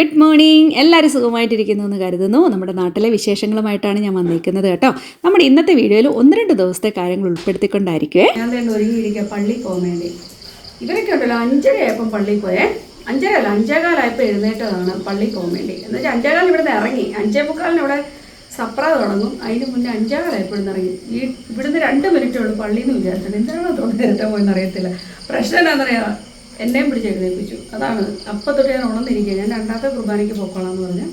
Good morning എല്ലാവരും സുഖമായിട്ടിരിക്കുന്നു എന്ന് കരുതുന്നു. നമ്മുടെ നാട്ടിലെ വിശേഷങ്ങളുമായിട്ടാണ് ഞാൻ വന്നിരിക്കുന്നത് കേട്ടോ. നമ്മുടെ ഇന്നത്തെ വീഡിയോയിൽ ഒന്ന് രണ്ട് ദിവസത്തെ കാര്യങ്ങൾ ഉൾപ്പെടുത്തിക്കൊണ്ടായിരിക്കുമേ ഞാൻ ഒരുങ്ങിയിരിക്കുക പള്ളി പോകാൻ വേണ്ടി. ഇവരൊക്കെ ഉണ്ടല്ലോ അഞ്ചരയായപ്പം പള്ളി പോയേ. അഞ്ചര അല്ല അഞ്ചേകാലായപ്പോൾ എഴുന്നേറ്റതാണ് പള്ളി പോകാൻ വേണ്ടി. എന്ന് വെച്ചാൽ അഞ്ചേകാലം ഇവിടുന്ന് ഇറങ്ങി. അഞ്ചേ മുക്കാലിന് ഇവിടെ സപ്ര തുടങ്ങും. അതിന് മുന്നേ അഞ്ചേകാലായപ്പോൾ ഇവിടുന്ന് ഇറങ്ങി. ഈ ഇവിടുന്ന് രണ്ട് മിനിറ്റേ ഉള്ളൂ പള്ളിയിൽ നിന്ന് വിചാരിച്ചത്. എന്താണോ തോന്നുന്നത്? പോയെന്നറിയത്തില്ല പ്രശ്നം എന്താണെന്നറിയാം എന്നെയും പിടിച്ച് എഴുന്നേൽപ്പിച്ചു. അതാണ്. അപ്പം തൊട്ട് ഞാൻ ഉണർന്നിരിക്കുക ഞാൻ രണ്ടാമത്തെ കുർബാനയ്ക്ക് പോക്കോളാം എന്ന് പറഞ്ഞാൽ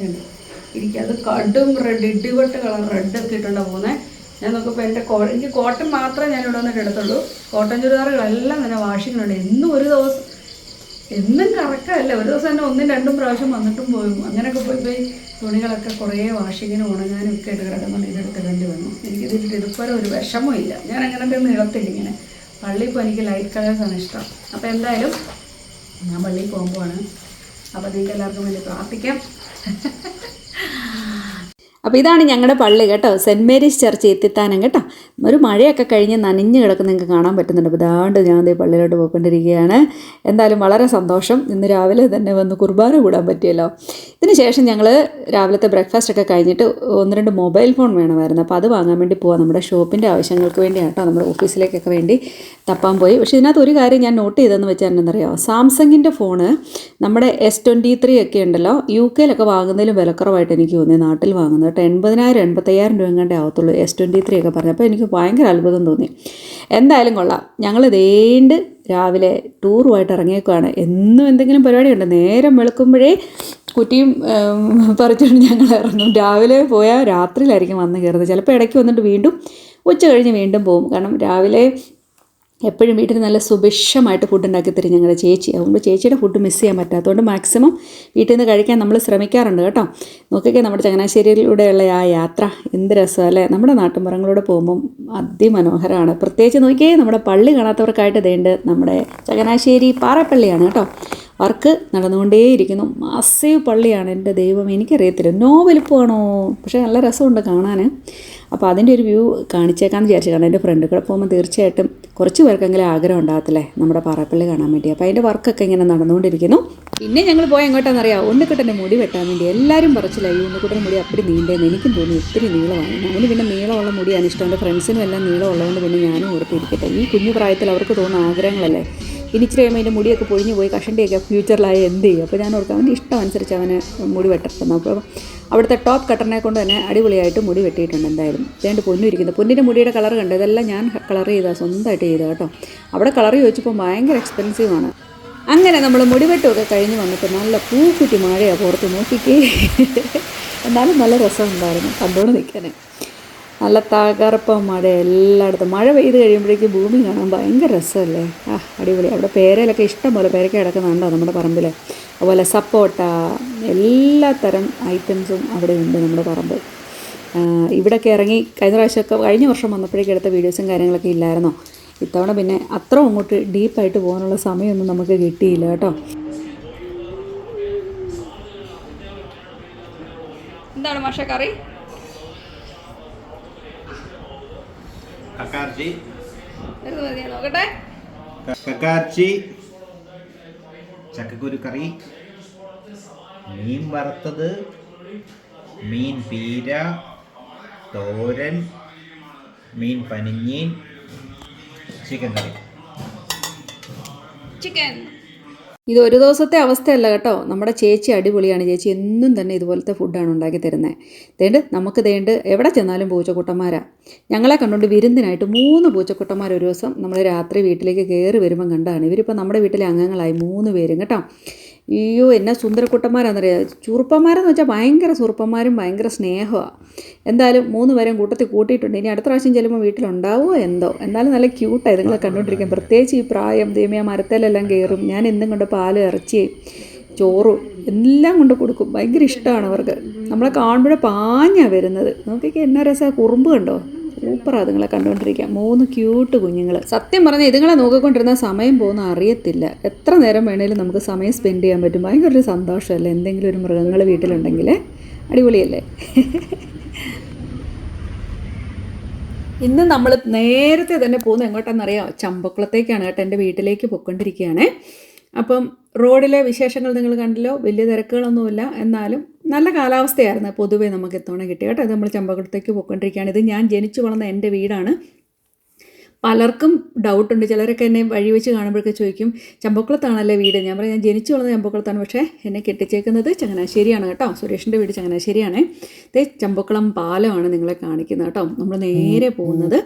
വേണ്ട ഇരിക്കുക അത് കടും റെഡ് ഇടിവെട്ട് കളർ റെഡ് ഒക്കെ ഇട്ടുകൊണ്ടാണ് പോകുന്നത് ഞാൻ നോക്കുമ്പോൾ എന്റെ കോ എനിക്ക് കോട്ടൺ മാത്രമേ ഞാൻ ഇവിടെ വന്നിട്ട് എടുത്തുള്ളൂ. കോട്ടൺ ചുരിദാറുകളെല്ലാം തന്നെ വാഷിങ്ങുണ്ട് എന്നും ഒരു ദിവസം എന്നും കറക്കമല്ല. ഒരു ദിവസം തന്നെ ഒന്നും രണ്ടും പ്രാവശ്യം വന്നിട്ടും പോയും അങ്ങനെയൊക്കെ പോയി പോയി തുണികളൊക്കെ കുറേ വാഷിങ്ങിനും ഉണങ്ങാനും ഒക്കെ ഇട്ട് കിടക്കുന്നുണ്ട് ഇതെടുത്തിടേണ്ടി വന്നു. എനിക്കിതിൽ ഇതുപോലെ ഒരു വിഷമം ഇല്ല. ഞാൻ അങ്ങനെ ഒന്നും ഇടത്തില്ല ഇങ്ങനെ പള്ളിയിൽ പോയി എനിക്ക് ലൈറ്റ് കളേഴ്സാണ് ഇഷ്ടം. അപ്പോൾ എന്തായാലും ഞാൻ പള്ളിയിൽ പോകുമ്പോഴാണ് അപ്പോൾ നിങ്ങൾക്ക് എല്ലാവർക്കും വേണ്ടി പ്രാർത്ഥിക്കാം. അപ്പോൾ ഇതാണ് ഞങ്ങളുടെ പള്ളി കേട്ടോ. സെന്റ് മേരീസ് ചർച്ച് എത്തിത്താനം കേട്ടോ. ഒരു മഴയൊക്കെ കഴിഞ്ഞ് നനഞ്ഞ് കിടക്കുന്ന നിങ്ങൾക്ക് കാണാൻ പറ്റുന്നുണ്ട്. അപ്പോൾ ഇതാണ്ട് ഞാൻ ദേ പള്ളിയിലോട്ട് പോയിക്കൊണ്ടിരിക്കുകയാണ്. എന്തായാലും വളരെ സന്തോഷം. ഇന്ന് രാവിലെ തന്നെ വന്ന് കുർബാന കൂടാൻ പറ്റിയല്ലോ. ഇതിന് ശേഷം ഞങ്ങൾ രാവിലത്തെ ബ്രേക്ക്ഫാസ്റ്റ് ഒക്കെ കഴിഞ്ഞിട്ട് ഒന്ന് രണ്ട് മൊബൈൽ ഫോൺ വേണമായിരുന്നു. അപ്പോൾ അത് വാങ്ങാൻ വേണ്ടി പോവാം. നമ്മുടെ ഷോപ്പിന്റെ ആവശ്യങ്ങൾക്ക് വേണ്ടിയാണ് കേട്ടോ നമ്മുടെ ഓഫീസിലേക്കൊക്കെ വേണ്ടി തപ്പാൻ പോയി. പക്ഷേ ഇതിനകത്ത് ഒരു കാര്യം ഞാൻ നോട്ട് ചെയ്തതെന്ന് വെച്ചാൽ എന്നറിയാമോ സാംസങ്ങിന്റെ ഫോണ് നമ്മുടെ എസ് ട്വന്റി ത്രീ ഒക്കെ ഉണ്ടല്ലോ. യു കെയിലൊക്കെ വാങ്ങുന്നതിലും വിലക്കുറവായിട്ട് എനിക്ക് തോന്നി നാട്ടിൽ വാങ്ങുന്നത്. കേട്ടോ എൺപതിനായിരം എൺപത്തയ്യായിരം രൂപ എങ്ങാണ്ടേ ആവത്തുള്ളൂ എസ് ട്വന്റി ത്രീ ഒക്കെ പറഞ്ഞപ്പോൾ എനിക്ക് ഭയങ്കര അത്ഭുതം തോന്നി. എന്തായാലും കൊള്ളാം. ഞങ്ങൾ ഇതേണ്ട് രാവിലെ ടൂറുമായിട്ട് ഇറങ്ങിയേക്കുവാണ്. എന്നും എന്തെങ്കിലും പരിപാടിയുണ്ട്. നേരം വെളുക്കുമ്പോഴേ കുറ്റിയും പറിച്ചുകൊണ്ട് ഞങ്ങൾ ഇറങ്ങും. രാവിലെ പോയാൽ രാത്രിയിലായിരിക്കും വന്ന് കയറുന്നത്. ചിലപ്പോൾ ഇടയ്ക്ക് വന്നിട്ട് വീണ്ടും ഉച്ച കഴിഞ്ഞ് വീണ്ടും പോകും. കാരണം രാവിലെ എപ്പോഴും വീട്ടിൽ നല്ല സുഭിക്ഷമായിട്ട് ഫുഡ് ഉണ്ടാക്കി തരും ഞങ്ങളുടെ ചേച്ചി. അതുകൊണ്ട് ചേച്ചിയുടെ ഫുഡ് മിസ് ചെയ്യാൻ പറ്റാത്തതുകൊണ്ട് മാക്സിമം വീട്ടിൽ നിന്ന് കഴിക്കാൻ നമ്മൾ ശ്രമിക്കാറുണ്ട് കേട്ടോ. നോക്കിക്കേ നമ്മുടെ ചങ്ങനാശ്ശേരിയിലൂടെയുള്ള ആ യാത്ര എന്ത് രസം അല്ലേ? നമ്മുടെ നാട്ടുമ്പുറങ്ങളിലൂടെ പോകുമ്പം അതിമനോഹരമാണ്. പ്രത്യേകിച്ച് നോക്കിയേ നമ്മുടെ പള്ളി കാണാത്തവർക്കായിട്ട് ഇതേണ്ട് നമ്മുടെ ചങ്ങനാശ്ശേരി പാറപ്പള്ളിയാണ് കേട്ടോ. വർക്ക് നടന്നുകൊണ്ടേയിരിക്കുന്നു. മാസീവ് പള്ളിയാണ് എന്റെ ദൈവം എനിക്കറിയത്തില്ല. നോ വലുപ്പമാണോ? പക്ഷേ നല്ല രസമുണ്ട് കാണാൻ. അപ്പോൾ അതിന്റെ ഒരു വ്യൂ കാണിച്ചേക്കാമെന്ന് വിചാരിച്ചു. കാരണം എന്റെ ഫ്രണ്ട് കൂടെ പോകുമ്പോൾ തീർച്ചയായിട്ടും കുറച്ച് പേർക്കെങ്കിലും ആഗ്രഹം ഉണ്ടാകത്തില്ലേ? നമ്മുടെ പാറപ്പള്ളി കാണാൻ വേണ്ടി. അപ്പോൾ അതിന്റെ വർക്കൊക്കെ ഇങ്ങനെ നടന്നുകൊണ്ടിരിക്കുന്നു. പിന്നെ ഞങ്ങൾ പോയ എങ്ങോട്ടാണെന്നറിയാം ഉണ്ണിക്കുട്ടന്റെ മുടി വെട്ടാൻ വേണ്ടി. എല്ലാവരും പറച്ചില്ല ഈ ഉണ്ണിക്കുട്ടന്റെ മുടി അപ്പടി നീണ്ടേന്ന്. എനിക്കും തോന്നി ഒത്തിരി നീളമാണ്. അവന് പിന്നെ നീളമുള്ള മുടിയാണ് ഇഷ്ടം. എന്റെ ഫ്രണ്ട്സിനും എല്ലാം നീളമുള്ളതുകൊണ്ട് പിന്നെ ഞാനും ഓർത്തിരിക്കട്ടെ. ഈ കുഞ്ഞു പ്രായത്തിൽ അവർക്ക് തോന്നുന്ന ആഗ്രഹങ്ങളല്ലേ? ഇനി ഇച്ചിരി കഴിയുമ്പോൾ അതിന്റെ മുടിയൊക്കെ പൊഴിഞ്ഞു പോയി കഷണ്ടിയൊക്കെ ഫ്യൂച്ചറിലായി എന്ത് ചെയ്യും? അപ്പോൾ ഞാൻ ഓർക്കാം അവന്റെ ഇഷ്ടം അനുസരിച്ച് അവന് മുടി വെട്ടപ്പെടുന്നു അപ്പോൾ അവിടുത്തെ ടോപ്പ് കട്ടറിനെ കൊണ്ട് തന്നെ അടിപൊളിയായിട്ട് മുടി വെട്ടിയിട്ടുണ്ട് എന്തായാലും. രണ്ട് പൊന്നു ഇരിക്കുന്നത് പൊന്നിന്റെ മുടിയുടെ കളർ കണ്ട് ഇതെല്ലാം ഞാൻ കളർ ചെയ്താൽ സ്വന്തമായിട്ട് ചെയ്തത് കേട്ടോ. അവിടെ കളർ ചോദിച്ചപ്പോൾ ഭയങ്കര എക്സ്പെൻസീവാണ് അങ്ങനെ നമ്മൾ മുടിവെട്ടുമൊക്കെ കഴിഞ്ഞ് വന്നപ്പോൾ നല്ല പൂക്കുറ്റി മഴയാണ് പുറത്ത്. നോക്കിക്കേ. എന്നാലും നല്ല രസമുണ്ടായിരുന്നു കണ്ടോണ്ട് നിൽക്കാൻ നല്ല തകർപ്പം മഴ എല്ലായിടത്തും. മഴ പെയ്ത് കഴിയുമ്പോഴേക്കും ഭൂമി കാണാൻ ഭയങ്കര രസമല്ലേ? ആ അടിപൊളി. അവിടെ പേരയിലൊക്കെ ഇഷ്ടം പോലെ പേരയ്ക്ക കിടക്കുന്നുണ്ടോ നമ്മുടെ പറമ്പിൽ അതുപോലെ സപ്പോട്ട എല്ലാ തരം ഐറ്റംസും അവിടെ ഉണ്ട് നമ്മുടെ പറമ്പ്. ഇവിടെയൊക്കെ ഇറങ്ങി കഴിഞ്ഞ പ്രാവശ്യമൊക്കെ കഴിഞ്ഞ വർഷം വന്നപ്പോഴേക്കും എടുത്ത വീഡിയോസും കാര്യങ്ങളൊക്കെ ഇല്ലായിരുന്നോ? ഇത്തവണ പിന്നെ അത്ര അങ്ങോട്ട് ഡീപ്പായിട്ട് പോകാനുള്ള സമയമൊന്നും നമുക്ക് കിട്ടിയില്ല കേട്ടോ. എന്താണ് മാഷ കറി? കക്കാർച്ചി. നോക്കട്ടെ. കക്കാർച്ചി. ചക്കക്കുരു കറി. മീൻ വറുത്തത്. മീൻ പീര. തോരൻ. മീൻ പനിഞ്ഞീൻ. ചിക്കൻ കറി. ചിക്കൻ. ഇത് ഒരു ദിവസത്തെ അവസ്ഥയല്ല കേട്ടോ. നമ്മുടെ ചേച്ചി അടിപൊളിയാണ്. ചേച്ചി എന്നും തന്നെ ഇതുപോലത്തെ ഫുഡാണ് ഉണ്ടാക്കി തരുന്നത് തേണ്ട് നമുക്ക് തേണ്ട് എവിടെ ചെന്നാലും പൂച്ചക്കുട്ടന്മാരാണ് ഞങ്ങളെ കണ്ടുകൊണ്ട് വിരുന്നിനായിട്ട് മൂന്ന് പൂച്ചക്കുട്ടന്മാർ ഒരു ദിവസം നമ്മൾ രാത്രി വീട്ടിലേക്ക് കയറി വരുമ്പം കണ്ടാണ്. ഇവരിപ്പോൾ നമ്മുടെ വീട്ടിലെ അംഗങ്ങളായി മൂന്ന് പേരും കേട്ടോ. അയ്യോ എന്നാ സുന്ദരക്കുട്ടന്മാരാണെന്നറിയാം ചുറുപ്പന്മാരെന്ന് വെച്ചാൽ ഭയങ്കര സുറുപ്പന്മാരും ഭയങ്കര സ്നേഹമാണ് എന്തായാലും മൂന്ന് പേരും കൂട്ടത്തിൽ കൂട്ടിയിട്ടുണ്ട്. ഇനി അടുത്ത പ്രാവശ്യം ചെല്ലുമ്പോൾ വീട്ടിലുണ്ടാവുമോ എന്തോ? എന്നാലും നല്ല ക്യൂട്ടായി നിങ്ങളെ കണ്ടുകൊണ്ടിരിക്കാൻ പ്രത്യേകിച്ച് ഈ പ്രായം ദേമിയ മരത്തേലെല്ലാം കയറും ഞാൻ എന്തും കൊണ്ട് പാൽ ഇറച്ചി ചോറും എല്ലാം കൊണ്ട് കൊടുക്കും. ഭയങ്കര ഇഷ്ടമാണ് അവർക്ക്. നമ്മളെ കാണുമ്പോഴേ പാഞ്ഞാണ് വരുന്നത്. നോക്കിക്കേ എന്നാ രസമാണ് കുറുമ്പ് കണ്ടോ? സൂപ്പറാണ് അതുങ്ങളെ കണ്ടുകൊണ്ടിരിക്കാം മൂന്ന് ക്യൂട്ട് കുഞ്ഞുങ്ങൾ സത്യം പറഞ്ഞാൽ ഇതുങ്ങളെ നോക്കിക്കൊണ്ടിരുന്ന സമയം പോകുന്ന അറിയത്തില്ല. എത്ര നേരം വേണേലും നമുക്ക് സമയം സ്പെൻഡ് ചെയ്യാൻ പറ്റും. ഭയങ്കര ഒരു സന്തോഷമല്ലേ എന്തെങ്കിലും ഒരു മൃഗങ്ങൾ വീട്ടിലുണ്ടെങ്കിൽ അടിപൊളിയല്ലേ? ഇന്ന് നമ്മൾ നേരത്തെ തന്നെ പോകുന്നത് എങ്ങോട്ടാണെന്നറിയാം ചമ്പക്കുളത്തേക്കാണ് കേട്ടോ. എന്റെ വീട്ടിലേക്ക് പൊയ്ക്കൊണ്ടിരിക്കുകയാണ്. അപ്പം റോഡിലെ വിശേഷങ്ങൾ നിങ്ങൾ കണ്ടല്ലോ വലിയ തിരക്കുകളൊന്നുമില്ല. എന്നാലും നല്ല കാലാവസ്ഥയായിരുന്നു പൊതുവേ നമുക്ക് ഇത്തവണ കിട്ടിയ കേട്ടോ. ഇത് നമ്മൾ ചമ്പകുളത്തേക്ക് പോയിക്കൊണ്ടിരിക്കുകയാണ്. ഇത് ഞാൻ ജനിച്ചു വളർന്ന എന്റെ വീടാണ്. പലർക്കും ഡൗട്ടുണ്ട് ചിലരൊക്കെ എന്നെ വഴി വെച്ച് കാണുമ്പോഴൊക്കെ ചോദിക്കും ചമ്പക്കുളത്താണല്ലേ വീട്? ഞാൻ പറയാം ഞാൻ ജനിച്ചു വളർന്നത് ചമ്പക്കുളത്താണ് പക്ഷേ എന്നെ കെട്ടിച്ചേക്കുന്നത് ചങ്ങനാശ്ശേരിയാണ് കേട്ടോ. സുരേഷിന്റെ വീട് ചങ്ങനാശ്ശേരിയാണ്. ഇത് ചമ്പക്കുളം പാലമാണ് നിങ്ങളെ കാണിക്കുന്നത് കേട്ടോ. നമ്മൾ നേരെ പോകുന്നത്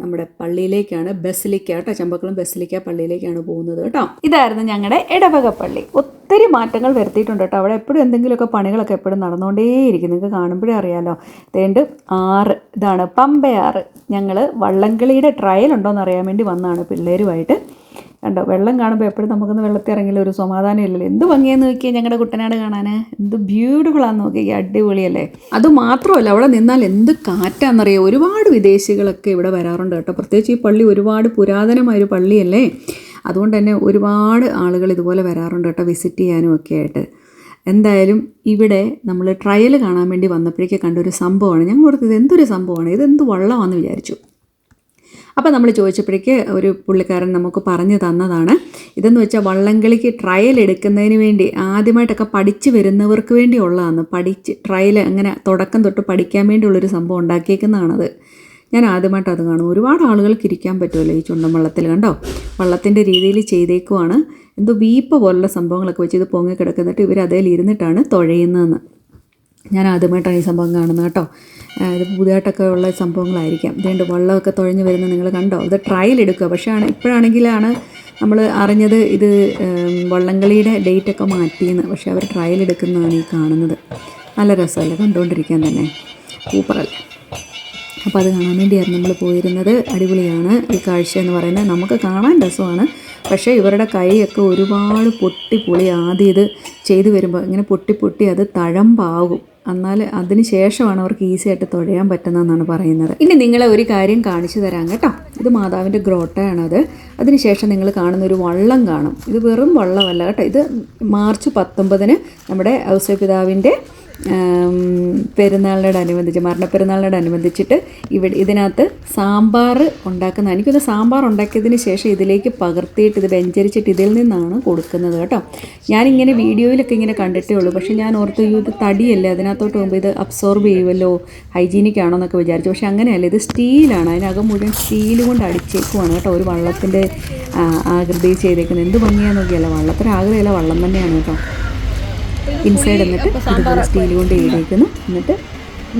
നമ്മുടെ പള്ളിയിലേക്കാണ് ബസ്സിലേക്ക് കേട്ടോ. ചമ്പക്കുളം ബസ്സിലേക്ക് പള്ളിയിലേക്കാണ് പോകുന്നത് കേട്ടോ. ഇതായിരുന്നു ഞങ്ങളുടെ ഇടവക പള്ളി. ഒത്തിരി മാറ്റങ്ങൾ വരുത്തിയിട്ടുണ്ട് കേട്ടോ. അവിടെ എപ്പോഴും എന്തെങ്കിലുമൊക്കെ പണികളൊക്കെ എപ്പോഴും നടന്നുകൊണ്ടേയിരിക്കും. നിങ്ങൾക്ക് കാണുമ്പോഴേ അറിയാമല്ലോ തേണ്ട് ആറ് ഇതാണ് പമ്പയാറ്. ഞങ്ങൾ വള്ളംകളിയുടെ ട്രയൽ ഉണ്ടോയെന്ന് അറിയാൻ വേണ്ടി വന്നതാണ് പിള്ളേരുമായിട്ട്. കണ്ടോ വെള്ളം കാണുമ്പോൾ എപ്പോഴും നമുക്കൊന്ന് വെള്ളത്തിൽ ഇറങ്ങില്ല ഒരു സമാധാനം ഇല്ലല്ലോ എന്ത് ഭംഗിയെന്ന് നോക്കിയാൽ ഞങ്ങളുടെ കുട്ടനാട് കാണാൻ എന്ത് ബ്യൂട്ടിഫുള്ളാന്ന് നോക്കി നോക്കിയാൽ അടിപൊളിയല്ലേ? അത് മാത്രമല്ല അവിടെ നിന്നാൽ എന്ത് കാറ്റാണെന്നറിയാം ഒരുപാട് വിദേശികളൊക്കെ ഇവിടെ വരാറുണ്ട് കേട്ടോ. പ്രത്യേകിച്ച് ഈ പള്ളി ഒരുപാട് പുരാതനമായൊരു പള്ളിയല്ലേ? അതുകൊണ്ട് തന്നെ ഒരുപാട് ആളുകൾ ഇതുപോലെ വരാറുണ്ട് കേട്ടോ വിസിറ്റ് ചെയ്യാനും ഒക്കെ ആയിട്ട്. എന്തായാലും ഇവിടെ നമ്മൾ ട്രയൽ കാണാൻ വേണ്ടി വന്നപ്പോഴേക്ക് കണ്ടൊരു സംഭവമാണ്. ഞങ്ങൾ ഓർത്തത് എന്തൊരു സംഭവമാണ്? ഇതെന്ത് വള്ളമാണെന്ന് വിചാരിച്ചു. അപ്പോൾ നമ്മൾ ചോദിച്ചപ്പോഴേക്ക് ഒരു പുള്ളിക്കാരൻ നമുക്ക് പറഞ്ഞു തന്നതാണ്. ഇതെന്ന് വെച്ചാൽ വള്ളംകളിക്ക് ട്രയൽ എടുക്കുന്നതിന് വേണ്ടി ആദ്യമായിട്ടൊക്കെ പഠിച്ചു വരുന്നവർക്ക് വേണ്ടിയുള്ളതാണ് പഠിച്ച് ട്രയൽ അങ്ങനെ തുടക്കം തൊട്ട് പഠിക്കാൻ വേണ്ടിയുള്ളൊരു സംഭവം ഉണ്ടാക്കിയേക്കുന്നതാണത്. ഞാൻ ആദ്യമായിട്ട് അത് കാണും. ഒരുപാട് ആളുകൾക്ക് ഇരിക്കാൻ പറ്റുമല്ലോ ഈ ചുണ്ടൻ വള്ളത്തിൽ കണ്ടോ? വള്ളത്തിന്റെ രീതിയിൽ ചെയ്തേക്കുവാണ്. എന്തോ വീപ്പ പോലുള്ള സംഭവങ്ങളൊക്കെ വെച്ച് ഇത് പൊങ്ങി കിടക്കുന്നിട്ട് ഇവർ അതിൽ ഇരുന്നിട്ടാണ് തുഴയുന്നതെന്ന്. ഞാൻ ആദ്യമായിട്ടാണ് ഈ സംഭവം കാണുന്നത് കേട്ടോ. ഇത് പുതിയതായിട്ടൊക്കെ ഉള്ള സംഭവങ്ങളായിരിക്കാം. ഇതുകൊണ്ട് വെള്ളമൊക്കെ തുഴഞ്ഞ് വരുന്നത് നിങ്ങൾ കണ്ടോ? ഇത് ട്രയൽ എടുക്കുക. പക്ഷേ ആണ് ഇപ്പോഴാണെങ്കിലാണ് നമ്മൾ അറിഞ്ഞത് ഇത് വള്ളംകളിയുടെ ഡേറ്റൊക്കെ മാറ്റിയെന്ന്. പക്ഷേ അവർ ട്രയൽ എടുക്കുന്നതാണ് ഈ കാണുന്നത്. നല്ല രസമല്ലേ കണ്ടുകൊണ്ടിരിക്കാൻ തന്നെ. സൂപ്പറല്ലേ അപ്പോൾ അത് കാണാൻ വേണ്ടിയായിരുന്നു നമ്മൾ പോയിരുന്നത്. അടിപൊളിയാണ് ഈ കാഴ്ച എന്ന് പറയുന്നത്. നമുക്ക് കാണാൻ രസമാണ്. പക്ഷേ ഇവരുടെ കൈയൊക്കെ ഒരുപാട് പൊട്ടി പൊളി ആദ്യം ഇത് ചെയ്തു വരുമ്പോൾ ഇങ്ങനെ പൊട്ടി പൊട്ടി അത് തഴമ്പാകും. എന്നാൽ അതിന് ശേഷമാണ് അവർക്ക് ഈസി ആയിട്ട് തുഴയാൻ പറ്റുന്നതെന്നാണ് പറയുന്നത്. ഇനി നിങ്ങളെ ഒരു കാര്യം കാണിച്ചു തരാം കേട്ടോ. ഇത് മാതാവിന്റെ ഗ്രോട്ടയാണത്. അതിനുശേഷം നിങ്ങൾ കാണുന്ന ഒരു വള്ളം കാണും. ഇത് വെറും വള്ളമല്ല കേട്ടോ. ഇത് മാർച്ച് പത്തൊമ്പതിന് നമ്മുടെ ഔസപിതാവിന്റെ പെരുന്നാളിനോടനുബന്ധിച്ച് മരണപ്പെരുന്നാളിനോടനുബന്ധിച്ചിട്ട് ഇവിടെ ഇതിനകത്ത് സാമ്പാർ ഉണ്ടാക്കുന്ന എനിക്കൊന്ന് സാമ്പാർ ഉണ്ടാക്കിയതിന് ശേഷം ഇതിലേക്ക് പകർത്തിയിട്ട് ഇത് വെഞ്ചരിച്ചിട്ട് ഇതിൽ നിന്നാണ് കൊടുക്കുന്നത് കേട്ടോ. ഞാനിങ്ങനെ വീഡിയോയിലൊക്കെ ഇങ്ങനെ കണ്ടിട്ടേ ഉള്ളൂ. പക്ഷേ ഞാൻ ഓർത്ത് "അയ്യോ, ഇത് തടിയല്ലേ? അതിനകത്തോട്ട് പോകുമ്പോൾ ഇത് അബ്സോർബ് ചെയ്യുമല്ലോ ഹൈജീനിക് ആണോ എന്നൊക്കെ വിചാരിച്ചു. പക്ഷേ അങ്ങനെയല്ല ഇത് സ്റ്റീലാണ് അതിനകം മുഴുവൻ സ്റ്റീൽ കൊണ്ട് അടിച്ചേക്കുവാണ് കേട്ടോ. ഒരു വള്ളത്തിന്റെ ആകൃതി ചെയ്തേക്കുന്നത്. എന്ത് ഭംഗിയാണെന്നൊക്കെയല്ല വള്ളത്തിന് ആകൃതിയല്ല വള്ളം തന്നെയാണ് കേട്ടോ. ഇൻസൈഡ് എന്നിട്ട് ഇതുപോലെ സ്റ്റീൽ കൊണ്ട് എഴുതിയിരിക്കുന്നു എന്നിട്ട്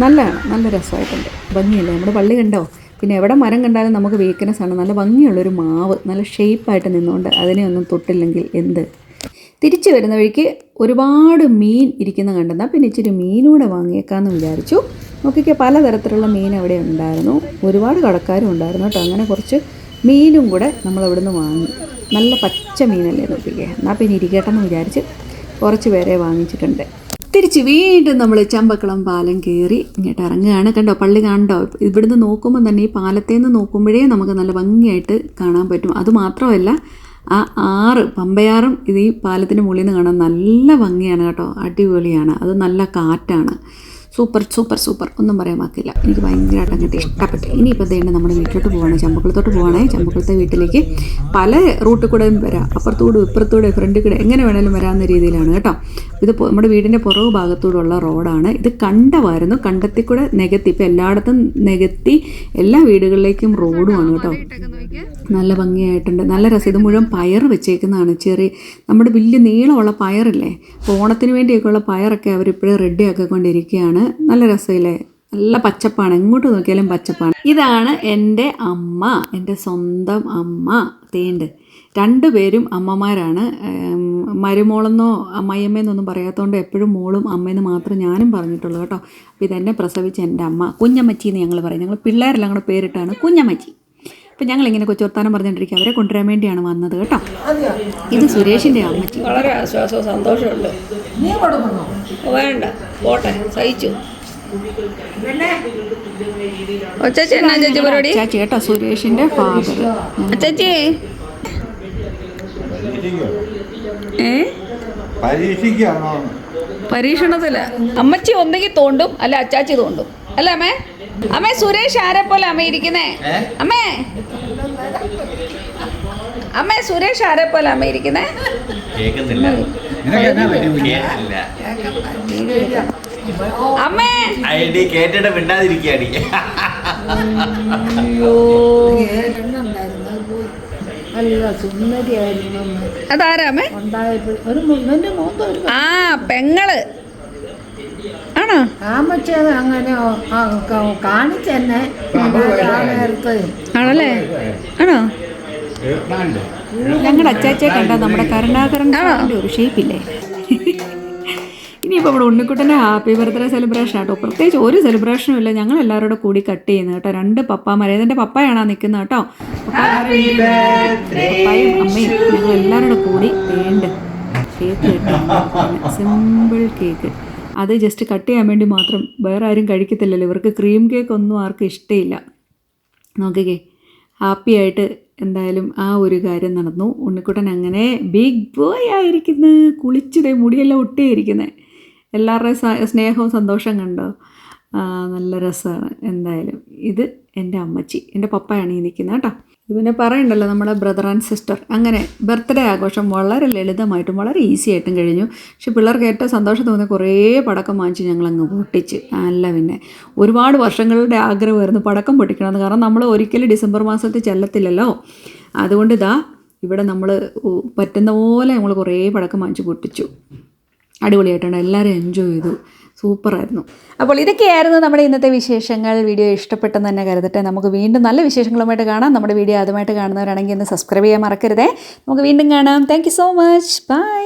നല്ലതാണ് നല്ല രസമായിട്ടുണ്ട്. ഭംഗിയല്ലേ? നമ്മുടെ പള്ളി കണ്ടോ? പിന്നെ എവിടെ മരം കണ്ടാലും നമുക്ക് വീക്ക്നെസ് ആണ് നല്ല ഭംഗിയുള്ളൊരു മാവ് നല്ല ഷേപ്പായിട്ട് നിന്നുകൊണ്ട് അതിനെ ഒന്നും തൊട്ടില്ലെങ്കിൽ എന്ത്? തിരിച്ചു വരുന്ന വഴിക്ക് ഒരുപാട് മീൻ ഇരിക്കുന്ന കണ്ടെന്നാൽ പിന്നെ ഇച്ചിരി മീനൂടെ വാങ്ങിയേക്കാമെന്ന് വിചാരിച്ചു. നോക്കിക്കേ പലതരത്തിലുള്ള മീൻ അവിടെ ഉണ്ടായിരുന്നു. ഒരുപാട് കടക്കാരും ഉണ്ടായിരുന്നു കേട്ടോ. അങ്ങനെ കുറച്ച് മീനും കൂടെ നമ്മൾ അവിടുന്ന് വാങ്ങി. നല്ല പച്ച മീനല്ലേ നോക്കിക്കേ. എന്നാൽ പിന്നെ ഇരിക്കട്ടെന്ന് വിചാരിച്ച് കുറച്ച് പേരെ വാങ്ങിച്ചിട്ടുണ്ട്. തിരിച്ച് വീണ്ടും നമ്മൾ ചമ്പക്കുളം പാലം കയറി ഇങ്ങോട്ട് ഇറങ്ങുകയാണ്. കണ്ടോ പള്ളി കണ്ടോ? ഇവിടുന്ന് നോക്കുമ്പോൾ തന്നെ ഈ പാലത്തിൽ നിന്ന് നോക്കുമ്പോഴേ നമുക്ക് നല്ല ഭംഗിയായിട്ട് കാണാൻ പറ്റും. അതുമാത്രമല്ല ആ ആറ് പമ്പയാറും ഇത് ഈ പാലത്തിന്റെ മുകളിൽ നിന്ന് കാണാൻ നല്ല ഭംഗിയാണ് കേട്ടോ. അടിപൊളിയാണ്. അത് നല്ല കാറ്റാണ്. Super super super. ഒന്നും പറയാൻ വാക്കില്ല. എനിക്ക് ഭയങ്കരമായിട്ട് അങ്ങോട്ട് ഇഷ്ടപ്പെട്ടു. ഇനിയിപ്പോൾ തന്നെ നമ്മുടെ വീട്ടിലോട്ട് പോകണേ ചമ്പക്കുളത്തോട്ട് പോകണേ ചമ്പക്കുളത്തെ വീട്ടിലേക്ക് പല റൂട്ടിൽ കൂടെയും വരാം. അപ്പുറത്തൂടെ ഇപ്പുറത്തൂടെ ഫ്രണ്ടിൽ കൂടെ എങ്ങനെ വേണേലും വരാവുന്ന രീതിയിലാണ് കേട്ടോ. ഇത് നമ്മുടെ വീടിന്റെ പുറകു ഭാഗത്തൂടുള്ള റോഡാണ്. ഇത് കണ്ടമായിരുന്നു. കണ്ടത്തിൽ കൂടെ നികത്തി ഇപ്പോൾ എല്ലായിടത്തും നികത്തി എല്ലാ വീടുകളിലേക്കും റോഡുമാണ് കേട്ടോ. നല്ല ഭംഗിയായിട്ടുണ്ട്. നല്ല രസം. ഇത് മുഴുവൻ പയർ വെച്ചേക്കുന്നതാണ്. ചെറിയ നമ്മുടെ വലിയ നീളമുള്ള പയറില്ലേ? ഓണത്തിന് വേണ്ടിയൊക്കെയുള്ള പയറൊക്കെ അവരിപ്പോഴും റെഡി ആക്കിക്കൊണ്ടിരിക്കുകയാണ്. നല്ല രസമില്ലേ? നല്ല പച്ചപ്പാണ്. എങ്ങോട്ട് നോക്കിയാലും പച്ചപ്പാണ്. ഇതാണ് എന്റെ അമ്മ. എന്റെ സ്വന്തം അമ്മ. തേണ്ട് രണ്ടുപേരും അമ്മമാരാണ്. മരുമോളെന്നോ അമ്മയമ്മയെന്നൊന്നും പറയാത്തതുകൊണ്ട് എപ്പോഴും മോളും അമ്മയെന്ന് മാത്രം ഞാനും പറഞ്ഞിട്ടുള്ളൂ കേട്ടോ. അപ്പോൾ ഇതെന്നെ പ്രസവിച്ച എന്റെ അമ്മ. കുഞ്ഞമ്മച്ചി എന്ന് ഞങ്ങൾ പറയും. ഞങ്ങൾ പിള്ളേരെല്ലാം കൂടെ പേരിട്ടാണ് കുഞ്ഞമ്മച്ചി. അപ്പം ഞങ്ങളിങ്ങനെ കൊച്ചുവർത്താനം പറഞ്ഞുകൊണ്ടിരിക്കുക അവരെ കൊണ്ടുവരാൻ വേണ്ടിയാണ് വന്നത് കേട്ടോ. ഇത് സുരേഷിന്റെ അമ്മച്ചി. വളരെ ആശ്വാസവും സന്തോഷമുണ്ട് വേണ്ട പോട്ടെ സഹിച്ചു. ചേച്ചി എന്നാ ചേച്ചി പരിപാടി? ചാച്ചി കേട്ടോ സുരേഷിന്റെ ഫാദർ ചേച്ചി ഏ? പരീക്ഷണത്തിൽ. അമ്മച്ചി ഒന്നെങ്കിൽ തോണ്ടും അല്ല അച്ചാച്ചി തോണ്ടും. അല്ലേ അമ്മേ? അമ്മേ സുരേഷ് ആരെ പോലെ അമ്മ ഇരിക്കുന്നേ? അമ്മേ. അമ്മ സുരേഷ് ആരെ പോലെ അമ്മ ഇരിക്കുന്നേ? അമ്മേ. കേട്ടിട്ട് അമ്മ. അതാരാ അമ്മേ? ആ പെങ്ങൾ. ആണോ? കാമച്ചത് അങ്ങനെ കാണിച്ചെന്നെ. നേരത്ത്. ആണല്ലേ? ആണോ. ഞങ്ങളുടെ അച്ചാച്ചെ കണ്ട നമ്മുടെ കരുണാകരൻ ഒരു ഷേപ്പില്ലേ? ഇനിയിപ്പോൾ ഇവിടെ ഉണ്ണിക്കുട്ടന്റെ ഹാപ്പി ബർത്ത്ഡേ സെലിബ്രേഷൻ ആട്ടോ. പ്രത്യേകിച്ച് ഒരു സെലിബ്രേഷനും ഇല്ല. ഞങ്ങൾ എല്ലാവരും കൂടെ കൂടി കട്ട് ചെയ്യുന്നത് കേട്ടോ. രണ്ട് പപ്പാമാർ ഏതെന്റെ പപ്പായാണോ നിൽക്കുന്നത് കേട്ടോ. പപ്പായും അമ്മയും ഞങ്ങൾ എല്ലാവരും കൂടെ കൂടി വേണ്ട കേക്ക് കേട്ടോ സിമ്പിൾ കേക്ക് അത് ജസ്റ്റ് കട്ട് ചെയ്യാൻ വേണ്ടി മാത്രം വേറെ ആരും കഴിക്കത്തില്ലല്ലോ. ഇവർക്ക് ക്രീം കേക്ക് ഒന്നും ആർക്കും ഇഷ്ടമില്ല നോക്കിക്കേ ഹാപ്പി ആയിട്ട് എന്തായാലും ആ ഒരു കാര്യം നടന്നു. ഉണ്ണിക്കുട്ടൻ അങ്ങനെ ബിഗ് ബോയ് ആയിരിക്കുന്നു. കുളിച്ചതേ മുടിയെല്ലാം ഒട്ടിയിരിക്കുന്നത് എല്ലാവരുടെയും സ്നേഹവും സന്തോഷം കണ്ടോ? നല്ല രസമാണ് എന്തായാലും. ഇത് എന്റെ അമ്മച്ചി എന്റെ പപ്പയാണ് ഈ നിൽക്കുന്നത് കേട്ടോ. പിന്നെ പറയണ്ടല്ലോ നമ്മുടെ ബ്രദർ ആൻഡ് സിസ്റ്റർ അങ്ങനെ ബർത്ത്ഡേ ആഘോഷം വളരെ ലളിതമായിട്ടും വളരെ ഈസി ആയിട്ടും കഴിഞ്ഞു. പക്ഷെ പിള്ളേർക്ക് ഏറ്റവും സന്തോഷം തോന്നിയ കുറേ പടക്കം വാങ്ങിച്ച് ഞങ്ങളങ്ങ് പൊട്ടിച്ച്. അല്ല പിന്നെ ഒരുപാട് വർഷങ്ങളുടെ ആഗ്രഹമായിരുന്നു പടക്കം പൊട്ടിക്കണമെന്ന് കാരണം നമ്മൾ ഒരിക്കലും ഡിസംബർ മാസത്തിൽ ചെല്ലത്തില്ലല്ലോ. അതുകൊണ്ട് ഇതാ ഇവിടെ നമ്മൾ പറ്റുന്ന പോലെ നമ്മൾ കുറേ പടക്കം വാങ്ങിച്ച് പൊട്ടിച്ചു. അടിപൊളിയായിട്ടുണ്ട്. എല്ലാവരും എൻജോയ് ചെയ്തു. സൂപ്പറായിരുന്നു. അപ്പോൾ ഇതൊക്കെയായിരുന്നു നമ്മുടെ ഇന്നത്തെ വിശേഷങ്ങൾ. വീഡിയോ ഇഷ്ടപ്പെട്ടെന്ന് തന്നെ കരുതട്ടെ. നമുക്ക് വീണ്ടും നല്ല വിശേഷങ്ങളുമായിട്ട് കാണാം. നമ്മുടെ വീഡിയോ ആദ്യമായിട്ട് കാണുന്നവരാണെങ്കിൽ ഒന്ന് സബ്സ്ക്രൈബ് ചെയ്യാൻ മറക്കരുതേ. നമുക്ക് വീണ്ടും കാണാം. Thank so much bye